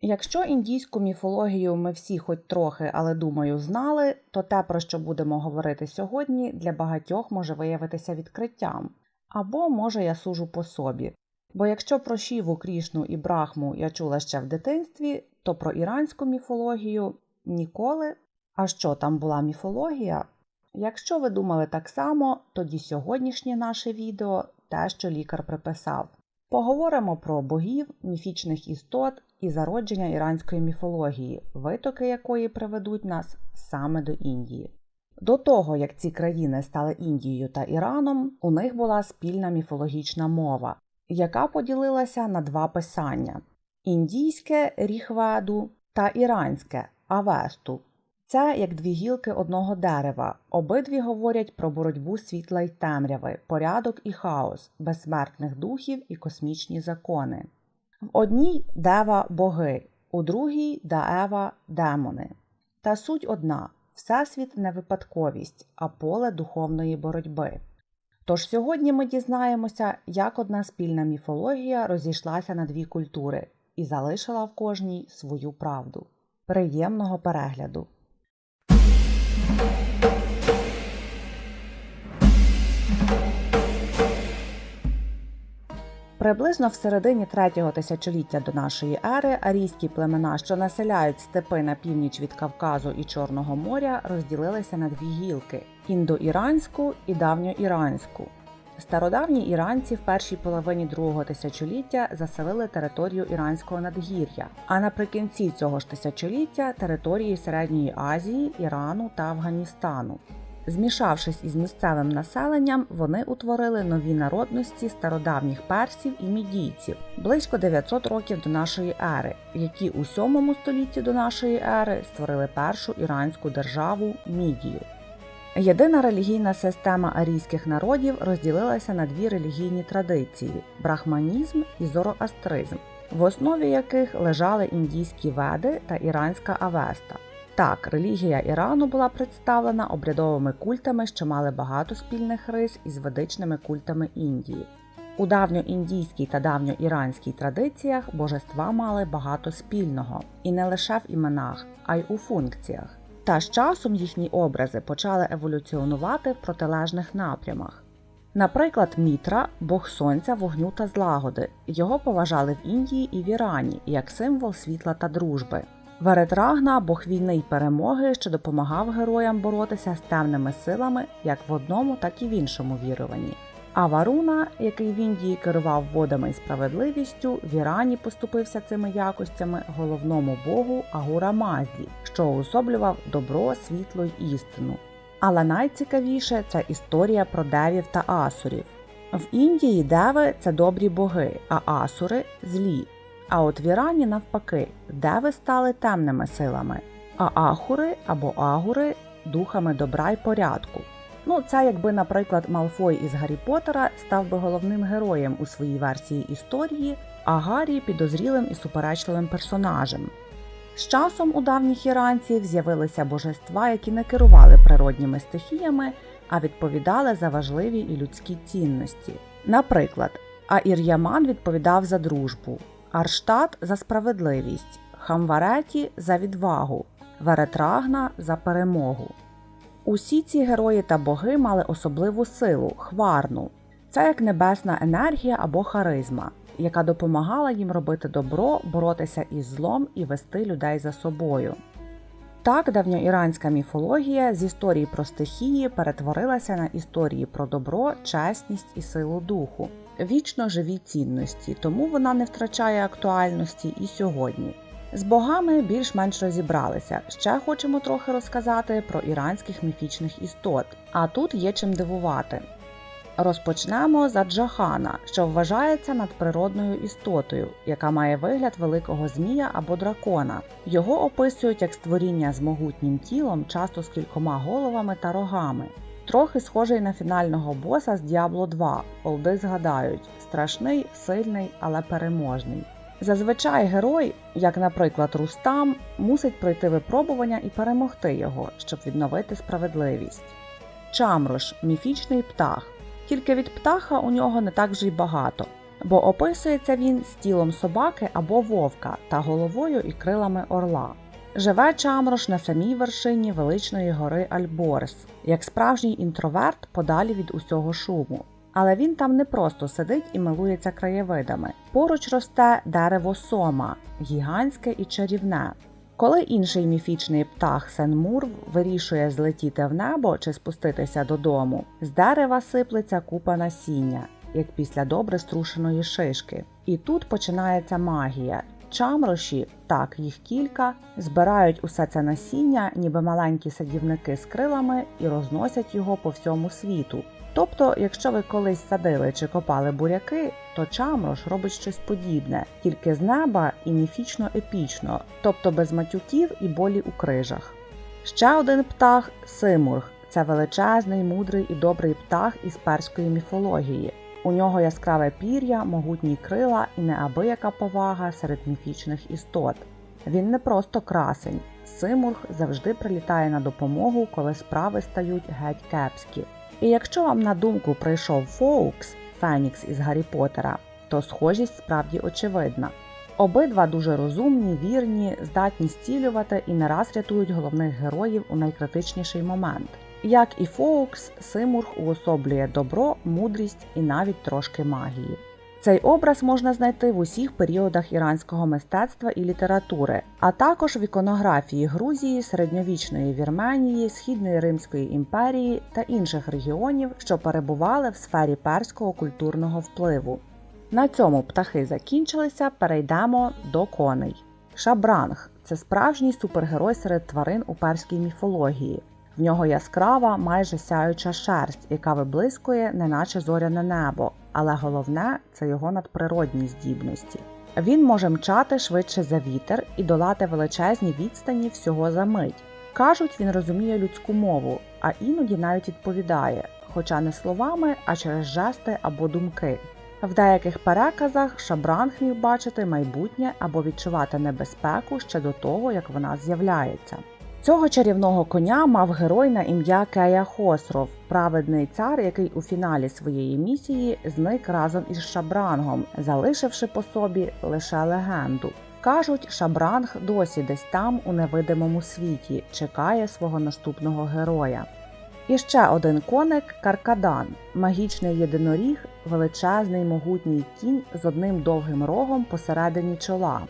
Якщо індійську міфологію ми всі хоч трохи, але думаю, знали, то те, про що будемо говорити сьогодні, для багатьох може виявитися відкриттям. Або, може, я сужу по собі. Бо якщо про Шіву, Крішну і Брахму я чула ще в дитинстві, то про іранську міфологію ніколи. А що там була міфологія? Якщо ви думали так само, тоді сьогоднішнє наше відео те, що лікар приписав. Поговоримо про богів, міфічних істот і зародження іранської міфології, витоки якої приведуть нас саме до Індії. До того, як ці країни стали Індією та Іраном, у них була спільна міфологічна мова, яка поділилася на два писання: індійське ріхведу та іранське авесту. Це як дві гілки одного дерева. Обидві говорять про боротьбу світла й темряви, порядок і хаос, безсмертних духів і космічні закони. В одній дева боги, у другій даева демони. Та суть одна всесвіт не випадковість, а поле духовної боротьби. Тож сьогодні ми дізнаємося, як одна спільна міфологія розійшлася на дві культури і залишила в кожній свою правду. Приємного перегляду! Приблизно в середині третього тисячоліття до нашої ери арійські племена, що населяють степи на північ від Кавказу і Чорного моря, розділилися на дві гілки індоіранську і давньоіранську. Стародавні іранці в першій половині другого тисячоліття заселили територію іранського надгір'я, а наприкінці цього ж тисячоліття території Середньої Азії, Ірану та Афганістану. Змішавшись із місцевим населенням, вони утворили нові народності стародавніх персів і мідійців близько 900 років до нашої ери, які у 7 столітті до нашої ери створили першу іранську державу Мідію. Єдина релігійна система арійських народів розділилася на дві релігійні традиції брахманізм і зороастризм, в основі яких лежали індійські веди та іранська авеста. Так, релігія Ірану була представлена обрядовими культами, що мали багато спільних рис із ведичними культами Індії. У давньоіндійській та давньоіранській традиціях божества мали багато спільного, і не лише в іменах, а й у функціях. Та з часом їхні образи почали еволюціонувати в протилежних напрямах. Наприклад, Мітра бог сонця, вогню та злагоди. Його поважали в Індії і в Ірані як символ світла та дружби. Веретрагна бог війни й перемоги, що допомагав героям боротися з темними силами як в одному, так і в іншому віруванні. А Варуна, який в Індії керував водами і справедливістю, в Ірані поступився цими якостями головному богу Агура Мазді, що уособлював добро, світло й істину. Але найцікавіше це історія про девів та асурів. В Індії деви це добрі боги, а асури злі. А от в Ірані навпаки, деви стали темними силами, а ахури або агури духами добра й порядку. Ну, це якби, наприклад, Малфой із Гаррі Поттера став би головним героєм у своїй версії історії, а Гаррі підозрілим і суперечливим персонажем. З часом у давніх іранців з'явилися божества, які не керували природніми стихіями, а відповідали за важливі і людські цінності. Наприклад, Аір'яман відповідав за дружбу, Арштат за справедливість, Хамвареті за відвагу, Веретрагна за перемогу. Усі ці герої та боги мали особливу силу хварну. Це як небесна енергія або харизма, яка допомагала їм робити добро, боротися із злом і вести людей за собою. Так, давньоіранська міфологія з історії про стихії перетворилася на історії про добро, чесність і силу духу, вічно живі цінності, тому вона не втрачає актуальності і сьогодні. З богами більш-менш розібралися. Ще хочемо трохи розказати про іранських міфічних істот, а тут є чим дивувати. Розпочнемо за Джахана, що вважається надприродною істотою, яка має вигляд великого змія або дракона. Його описують як створіння з могутнім тілом, часто з кількома головами та рогами. Трохи схожий на фінального боса з Діабло 2, олди згадають страшний, сильний, але переможний. Зазвичай герой, як, наприклад, Рустам, мусить пройти випробування і перемогти його, щоб відновити справедливість. Чамрош міфічний птах. Тільки від птаха у нього не так вже й багато. бо описується він з тілом собаки або вовка та головою і крилами орла. Живе Чамрош на самій вершині величної гори Альборс, як справжній інтроверт подалі від усього шуму. Але він там не просто сидить і милується краєвидами. Поруч росте дерево сома, гігантське і чарівне. Коли інший міфічний птах Сен-Мур вирішує злетіти в небо чи спуститися додому, з дерева сиплеться купа насіння, як після добре струшеної шишки. І тут починається магія. Чамроші, так їх кілька, збирають усе це насіння, ніби маленькі садівники з крилами, і розносять його по всьому світу. Тобто, якщо ви колись садили чи копали буряки, то Чамрош робить щось подібне, тільки з неба і міфічно епічно, тобто без матюків і болі у крижах. Ще один птах Симург. Це величезний, мудрий і добрий птах із перської міфології. У нього яскраве пір'я, могутні крила і неабияка повага серед міфічних істот. Він не просто красень. Симург завжди прилітає на допомогу, коли справи стають геть кепські. І якщо вам на думку прийшов Фоукс, Фенікс із Гаррі Поттера, то схожість справді очевидна. Обидва дуже розумні, вірні, здатні зцілювати і не раз рятують головних героїв у найкритичніший момент. Як і Фоукс, Симург уособлює добро, мудрість і навіть трошки магії. Цей образ можна знайти в усіх періодах іранського мистецтва і літератури, а також в іконографії Грузії, середньовічної Вірменії, Східної Римської імперії та інших регіонів, що перебували в сфері перського культурного впливу. На цьому птахи закінчилися. Перейдемо до коней. Шабранг це справжній супергерой серед тварин у перській міфології. В нього яскрава, майже сяюча шерсть, яка виблискує, неначе зоряне небо, але головне це його надприродні здібності. Він може мчати швидше за вітер і долати величезні відстані всього за мить. Кажуть, він розуміє людську мову, а іноді навіть відповідає, хоча не словами, а через жести або думки. В деяких переказах Шабранг міг бачити майбутнє або відчувати небезпеку ще до того, як вона з'являється. Цього чарівного коня мав герой на ім'я Кея Хосров, праведний цар, який у фіналі своєї місії зник разом із Шабрангом, залишивши по собі лише легенду. Кажуть, Шабранг досі десь там, у невидимому світі, чекає свого наступного героя. І ще один коник Каркадан, магічний єдиноріг, величезний могутній кінь з одним довгим рогом посередині чола.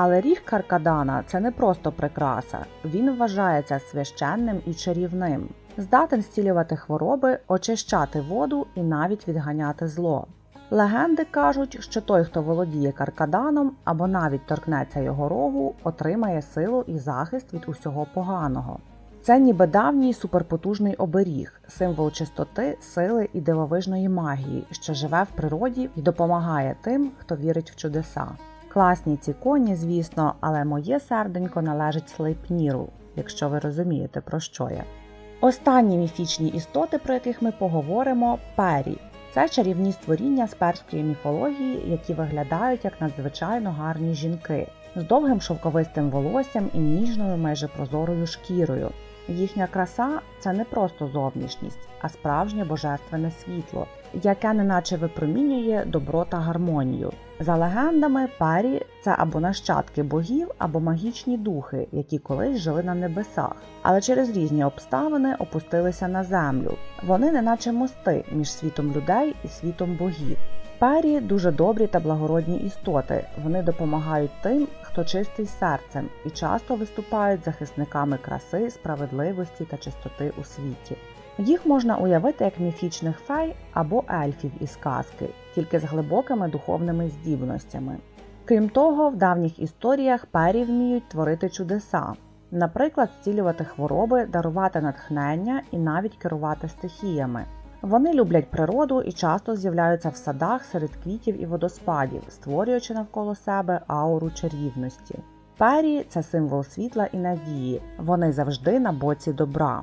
Але ріг Каркадана це не просто прикраса, він вважається священним і чарівним, здатен зцілювати хвороби, очищати воду і навіть відганяти зло. Легенди кажуть, що той, хто володіє каркаданом або навіть торкнеться його рогу, отримає силу і захист від усього поганого. Це ніби давній суперпотужний оберіг, символ чистоти, сили і дивовижної магії, що живе в природі і допомагає тим, хто вірить в чудеса. Класні ці коні, звісно, але моє серденько належить Слейпніру, якщо ви розумієте, про що я. Останні міфічні істоти, про яких ми поговоримо, пері. Це чарівні створіння з перської міфології, які виглядають як надзвичайно гарні жінки з довгим шовковистим волоссям і ніжною майже прозорою шкірою. Їхня краса це не просто зовнішність, а справжнє божественне світло, яке неначе випромінює добро та гармонію. За легендами, парі це або нащадки богів, або магічні духи, які колись жили на небесах, але через різні обставини опустилися на землю. Вони неначе мости між світом людей і світом богів. Парі дуже добрі та благородні істоти. Вони допомагають тим, хто чистий серцем, і часто виступають захисниками краси, справедливості та чистоти у світі. Їх можна уявити як міфічних фей або ельфів із казки, тільки з глибокими духовними здібностями. Крім того, в давніх історіях пері вміють творити чудеса, наприклад, зцілювати хвороби, дарувати натхнення і навіть керувати стихіями. Вони люблять природу і часто з'являються в садах серед квітів і водоспадів, створюючи навколо себе ауру чарівності. Пері це символ світла і надії, вони завжди на боці добра.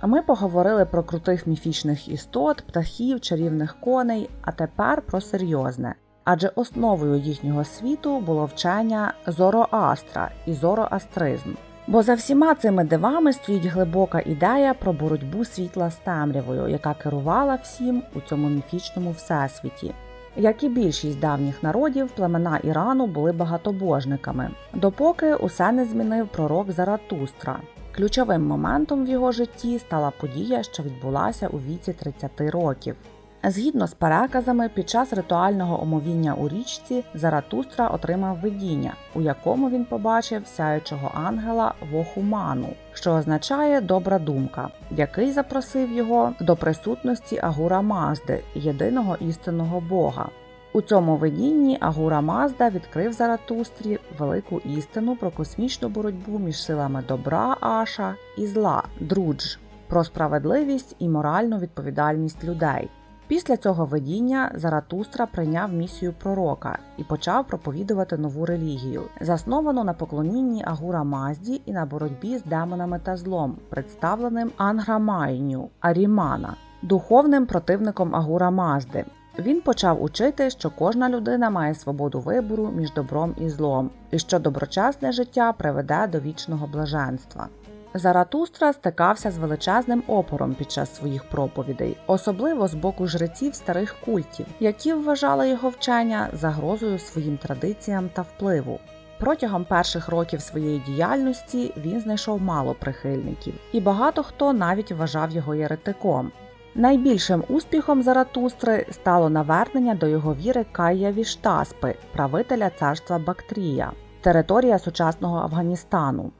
А ми поговорили про крутих міфічних істот, птахів, чарівних коней, а тепер про серйозне. Адже основою їхнього світу було вчення Зороастра і зороастризм. Бо за всіма цими дивами стоїть глибока ідея про боротьбу світла з темрявою, яка керувала всім у цьому міфічному всесвіті. Як і більшість давніх народів, племена Ірану були багатобожниками, допоки усе не змінив пророк Заратустра. Ключовим моментом в його житті стала подія, що відбулася у віці 30 років. Згідно з переказами, під час ритуального омовіння у річці Заратустра отримав видіння, у якому він побачив сяючого ангела Вохуману, що означає добра думка, який запросив його до присутності Агура Мазди, єдиного істинного Бога. У цьому видінні Агура Мазда відкрив Заратустрі велику істину про космічну боротьбу між силами добра Аша і зла Друдж, про справедливість і моральну відповідальність людей. Після цього видіння Заратустра прийняв місію пророка і почав проповідувати нову релігію, засновану на поклонінні Агура Мазді і на боротьбі з демонами та злом, представленим Анграмайню Арімана, духовним противником Агура Мазди. Він почав учити, що кожна людина має свободу вибору між добром і злом, і що доброчесне життя приведе до вічного блаженства. Заратустра стикався з величезним опором під час своїх проповідей, особливо з боку жреців старих культів, які вважали його вчення загрозою своїм традиціям та впливу. Протягом перших років своєї діяльності він знайшов мало прихильників, і багато хто навіть вважав його єретиком. Найбільшим успіхом Заратустри стало навернення до його віри Кая Віштаспи, правителя царства Бактрія, територія сучасного Афганістану.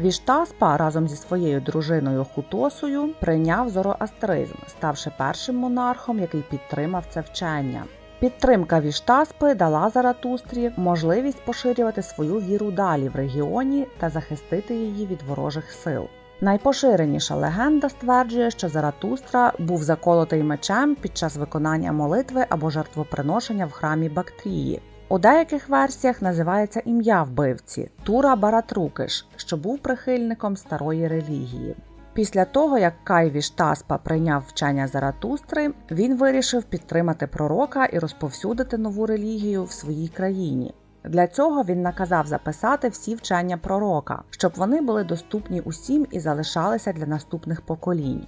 Віштаспа разом зі своєю дружиною Хутосою прийняв зороастризм, ставши першим монархом, який підтримав це вчення. Підтримка Віштаспи дала Заратустрі можливість поширювати свою віру далі в регіоні та захистити її від ворожих сил. Найпоширеніша легенда стверджує, що Заратустра був заколотий мечем під час виконання молитви або жертвоприношення в храмі Бактрії. У деяких версіях називається ім'я вбивці Тура Баратрукиш, що був прихильником старої релігії. Після того, як Кайві Штаспа прийняв вчення Заратустри, він вирішив підтримати пророка і розповсюдити нову релігію в своїй країні. Для цього він наказав записати всі вчення пророка, щоб вони були доступні усім і залишалися для наступних поколінь.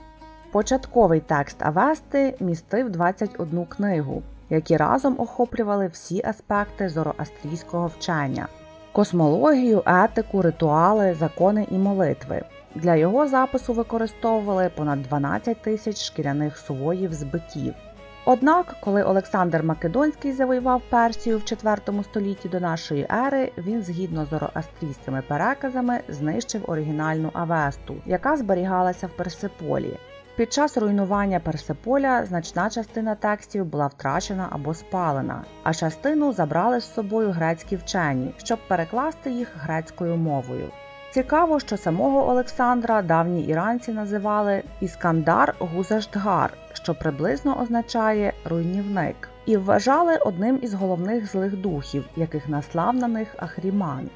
Початковий текст Авести містив 21 книгу, які разом охоплювали всі аспекти зороастрійського вчення космологію, етику, ритуали, закони і молитви. Для його запису використовували понад 12 тисяч шкіряних сувоїв з биків. Однак, коли Олександр Македонський завоював Персію в IV столітті до нашої ери, він згідно з зороастрійськими переказами знищив оригінальну Авесту, яка зберігалася в Персиполі. Під час руйнування Персиполя значна частина текстів була втрачена або спалена, а частину забрали з собою грецькі вчені, щоб перекласти їх грецькою мовою. Цікаво, що самого Олександра давні іранці називали Іскандар Гузаштгар, що приблизно означає руйнівник, і вважали одним із головних злих духів, яких наслав на них Ахріман.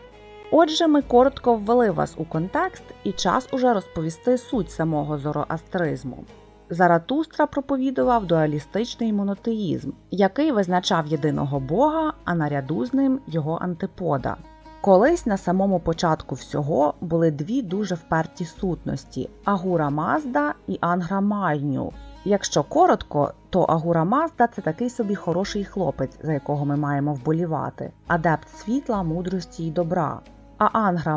Отже, ми коротко ввели вас у контекст і час уже розповісти суть самого зороастризму. Заратустра проповідував дуалістичний монотеїзм, який визначав єдиного Бога, а наряду з ним його антипода. Колись на самому початку всього були дві дуже вперті сутності Агура Мазда і Ангра Майню. Якщо коротко, то Агура Мазда це такий собі хороший хлопець, за якого ми маємо вболівати, адепт світла, мудрості й добра. А Ангра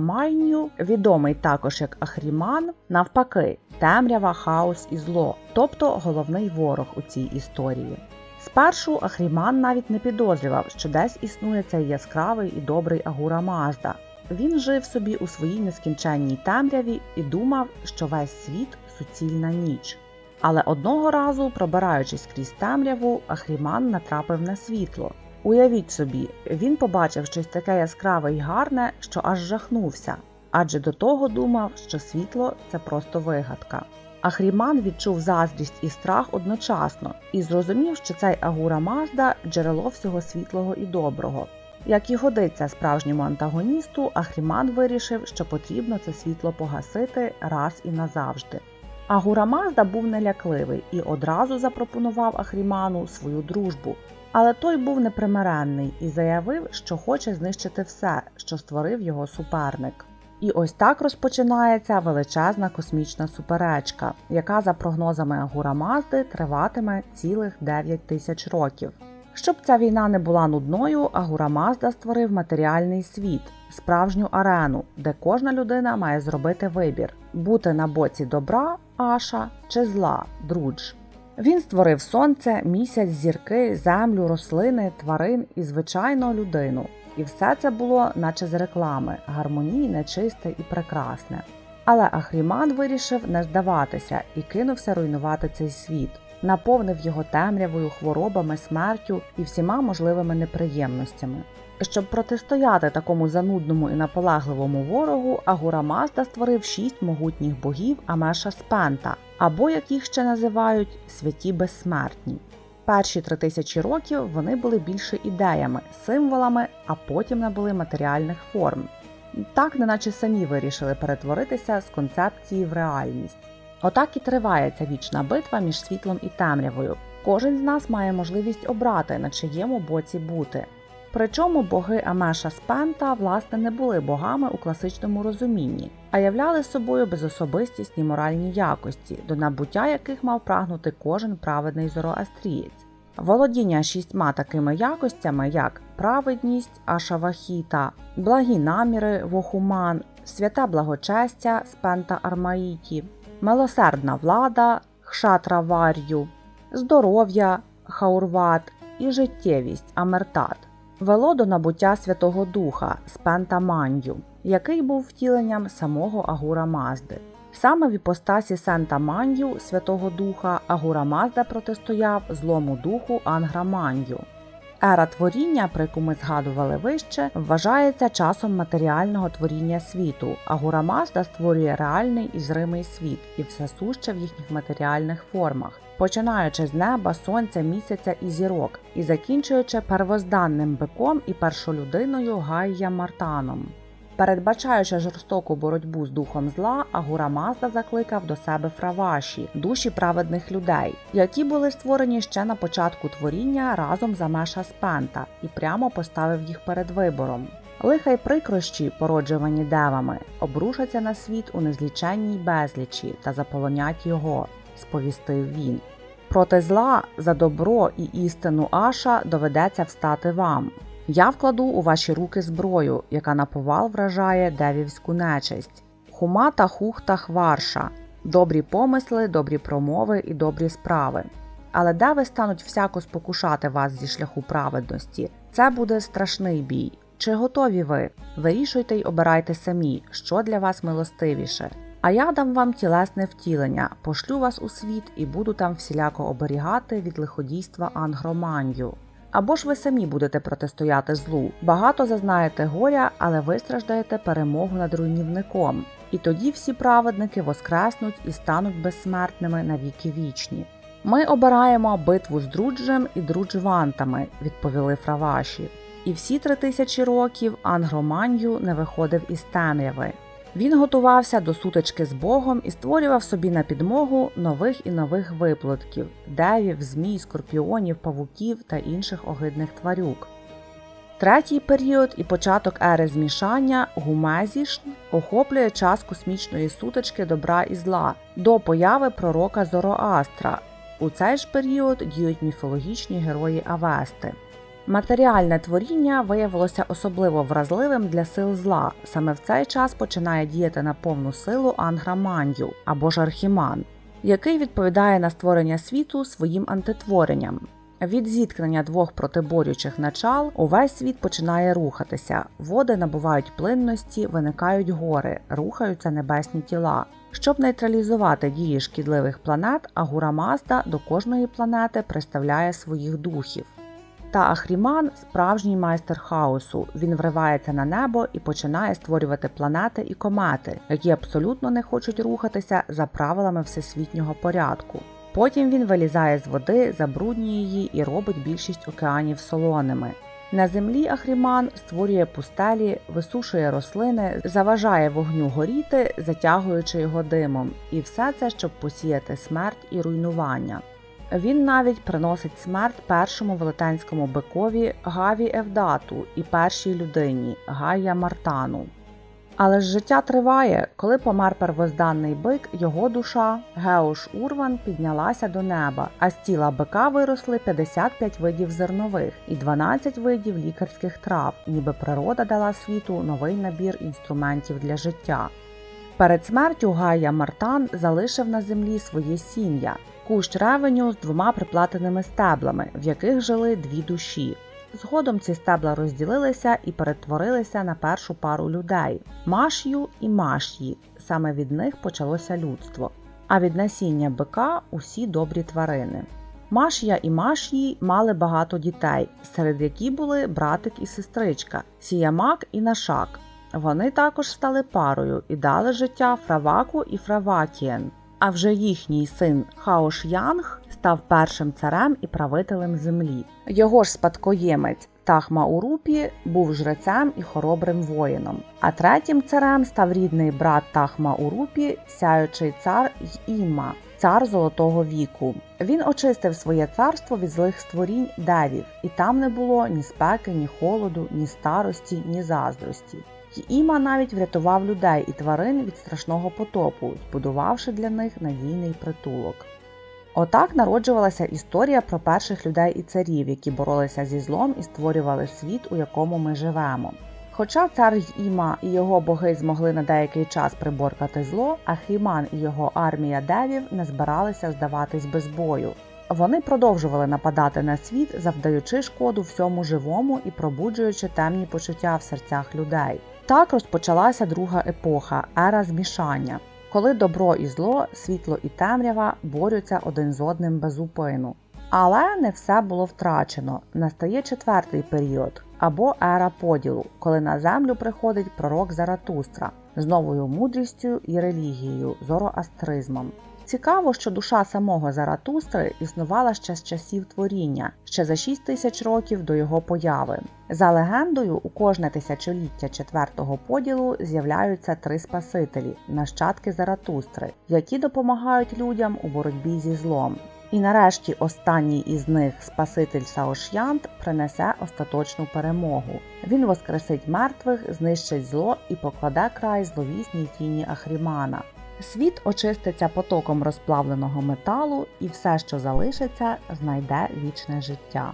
відомий також як Ахріман, навпаки, темрява, хаос і зло, тобто головний ворог у цій історії. Спершу Ахріман навіть не підозрював, що десь існує цей яскравий і добрий Агура Мазда. Він жив собі у своїй нескінченній темряві і думав, що весь світ суцільна ніч. Але одного разу, пробираючись крізь темряву, Ахріман натрапив на світло. Уявіть собі, він побачив щось таке яскраве й гарне, що аж жахнувся, адже до того думав, що світло це просто вигадка. Ахріман відчув заздрість і страх одночасно і зрозумів, що цей Агура Мазда джерело всього світлого і доброго. Як і годиться справжньому антагоністу, Ахріман вирішив, що потрібно це світло погасити раз і назавжди. Агура Мазда був нелякливий і одразу запропонував Ахріману свою дружбу. Але той був непримиренний і заявив, що хоче знищити все, що створив його суперник. І ось так розпочинається величезна космічна суперечка, яка, за прогнозами Агура Мазди, триватиме цілих 9 тисяч років. Щоб ця війна не була нудною, Агура Мазда створив матеріальний світ, справжню арену, де кожна людина має зробити вибір бути на боці добра Аша чи зла Друдж. Він створив сонце, місяць, зірки, землю, рослини, тварин і звичайно людину. І все це було, наче з реклами, гармонійне, чисте і прекрасне. Але Ахріман вирішив не здаватися і кинувся руйнувати цей світ, наповнив його темрявою, хворобами, смертю і всіма можливими неприємностями. Щоб протистояти такому занудному і наполегливому ворогу, Агура Мазда створив шість могутніх богів Амеша Спента, або як їх ще називають святі безсмертні. Перші три тисячі років вони були більше ідеями, символами, а потім набули матеріальних форм. Так, неначе самі вирішили перетворитися з концепції в реальність. Отак і триває ця вічна битва між світлом і темрявою. Кожен з нас має можливість обрати, на чиєму боці бути. Причому боги Амеша Спента власне не були богами у класичному розумінні, а являли собою безособистісні моральні якості, до набуття яких мав прагнути кожен праведний зороастрієць. Володіння шістьма такими якостями, як праведність Ашавахіта, благі наміри Вохуман, святе благочестя Спента Армаїті, милосердна влада Хшатра Вар'ю, здоров'я Хаурват і життєвість Амертат вело до набуття Святого Духа Спента Мандю, який був втіленням самого Агура Мазди. Саме в іпостасі Сента Мандю Святого Духа Агура Мазда протистояв злому духу Ангра Манью. Ера творіння, про яку ми згадували вище, вважається часом матеріального творіння світу. а Мазда створює реальний і зримий світ і все суще в їхніх матеріальних формах, починаючи з неба, сонця, місяця і зірок, і закінчуючи первозданним биком і першолюдиною Гайя Мартаном. Передбачаючи жорстоку боротьбу з духом зла, Агура Мазда закликав до себе фраваші, душі праведних людей, які були створені ще на початку творіння разом за Меша Спента, і прямо поставив їх перед вибором. Лиха й прикрощі, породжувані девами, обрушаться на світ у незліченній безлічі та заполонять його, сповістив він. Проти зла за добро і істину Аша доведеться встати вам. Я вкладу у ваші руки зброю, яка наповал вражає девівську нечисть, хума та хух та хварша, добрі помисли, добрі промови і добрі справи. Але деви стануть всяко спокушати вас зі шляху праведності. Це буде страшний бій. Чи готові ви? Вирішуйте й обирайте самі, що для вас милостивіше. А я дам вам тілесне втілення, пошлю вас у світ і буду там всіляко оберігати від лиходійства ангроманью. Або ж ви самі будете протистояти злу. Багато зазнаєте горя, але вистраждаєте перемогу над руйнівником. І тоді всі праведники воскреснуть і стануть безсмертними на віки вічні. Ми обираємо битву з друджем і друджвантами, відповіли фраваші. І всі три тисячі років Ангроманью не виходив із темряви. Він готувався до сутички з Богом і створював собі на підмогу нових і нових виплотків девів, змій, скорпіонів, павуків та інших огидних тварюк. Третій період і початок ери змішання Гумезішн охоплює час космічної сутички добра і зла до появи пророка Зороастра. У цей ж період діють міфологічні герої Авести. Матеріальне творіння виявилося особливо вразливим для сил зла. Саме в цей час починає діяти на повну силу Анграманью або ж Архіман, який відповідає на створення світу своїм антитворенням. Від зіткнення двох протиборючих начал увесь світ починає рухатися, води набувають плинності, виникають гори, рухаються небесні тіла. Щоб нейтралізувати дії шкідливих планет, Агура Мазда до кожної планети представляє своїх духів. Та Ахріман справжній майстер хаосу. Він вривається на небо і починає створювати планети і комети, які абсолютно не хочуть рухатися за правилами всесвітнього порядку. Потім він вилізає з води, забруднює її і робить більшість океанів солоними. На землі Ахріман створює пустелі, висушує рослини, заважає вогню горіти, затягуючи його димом, і все це, щоб посіяти смерть і руйнування. Він навіть приносить смерть першому велетенському бикові Гаві Евдату і першій людині Гая Мартану. Але ж життя триває. Коли помер первозданний бик, його душа Геош Урван піднялася до неба, а з тіла бика виросли 55 видів зернових і 12 видів лікарських трав, ніби природа дала світу новий набір інструментів для життя. Перед смертю Гая Мартан залишив на землі своє сім'я, кущ ревеню з двома приплатеними стеблами, в яких жили дві душі. Згодом ці стебла розділилися і перетворилися на першу пару людей Маш'ю і Маш'ї. Саме від них почалося людство. А від насіння бика усі добрі тварини. Маш'я і Маш'ї мали багато дітей, серед яких були братик і сестричка, Сіямак і Нашак. Вони також стали парою і дали життя Фраваку і Фравакієн. А вже їхній син Хаош Янг став першим царем і правителем землі. Його ж спадкоємець Тахма Урупі був жрецем і хоробрим воїном. А третім царем став рідний брат Тахма Урупі, сяючий цар Йіма, цар Золотого віку. Він очистив своє царство від злих створінь девів, і там не було ні спеки, ні холоду, ні старості, ні заздрості. Іма навіть врятував людей і тварин від страшного потопу, збудувавши для них надійний притулок. Отак народжувалася історія про перших людей і царів, які боролися зі злом і створювали світ, у якому ми живемо. Хоча цар Іма і його боги змогли на деякий час приборкати зло, а Хіман і його армія девів не збиралися здаватись без бою. Вони продовжували нападати на світ, завдаючи шкоду всьому живому і пробуджуючи темні почуття в серцях людей. Так розпочалася друга епоха ера змішання, коли добро і зло, світло і темрява борються один з одним без упину. Але не все було втрачено. Настає четвертий період або ера поділу, коли на землю приходить пророк Заратустра з новою мудрістю і релігією, зороастризмом. Цікаво, що душа самого Заратустри існувала ще з часів творіння, ще за 6 тисяч років до його появи. За легендою, у кожне тисячоліття четвертого поділу з'являються три спасителі, нащадки Заратустри, які допомагають людям у боротьбі зі злом. І нарешті останній із них, Спаситель Саошянт, принесе остаточну перемогу. Він воскресить мертвих, знищить зло і покладе край зловісній тіні Ахрімана. Світ очиститься потоком розплавленого металу, і все, що залишиться, знайде вічне життя.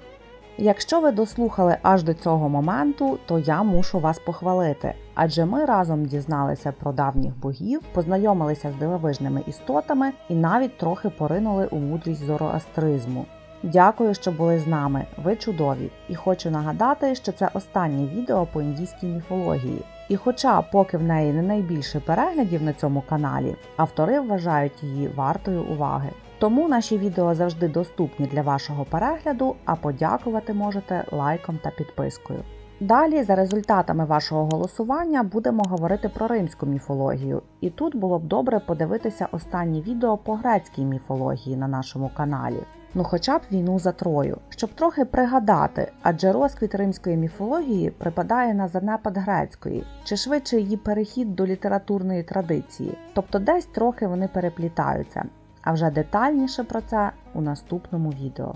Якщо ви дослухали аж до цього моменту, то я мушу вас похвалити, адже ми разом дізналися про давніх богів, познайомилися з дивовижними істотами і навіть трохи поринули у мудрість зороастризму. Дякую, що були з нами. Ви чудові! І хочу нагадати, що це останнє відео по індійській міфології. І хоча поки в неї не найбільше переглядів на цьому каналі, автори вважають її вартою уваги. Тому наші відео завжди доступні для вашого перегляду, а подякувати можете лайком та підпискою. Далі, за результатами вашого голосування, будемо говорити про римську міфологію, і тут було б добре подивитися останні відео по грецькій міфології на нашому каналі. Ну, хоча б війну за Трою, щоб трохи пригадати, адже розквіт римської міфології припадає на занепад грецької, чи швидше її перехід до літературної традиції, тобто десь трохи вони переплітаються. А вже детальніше про це у наступному відео.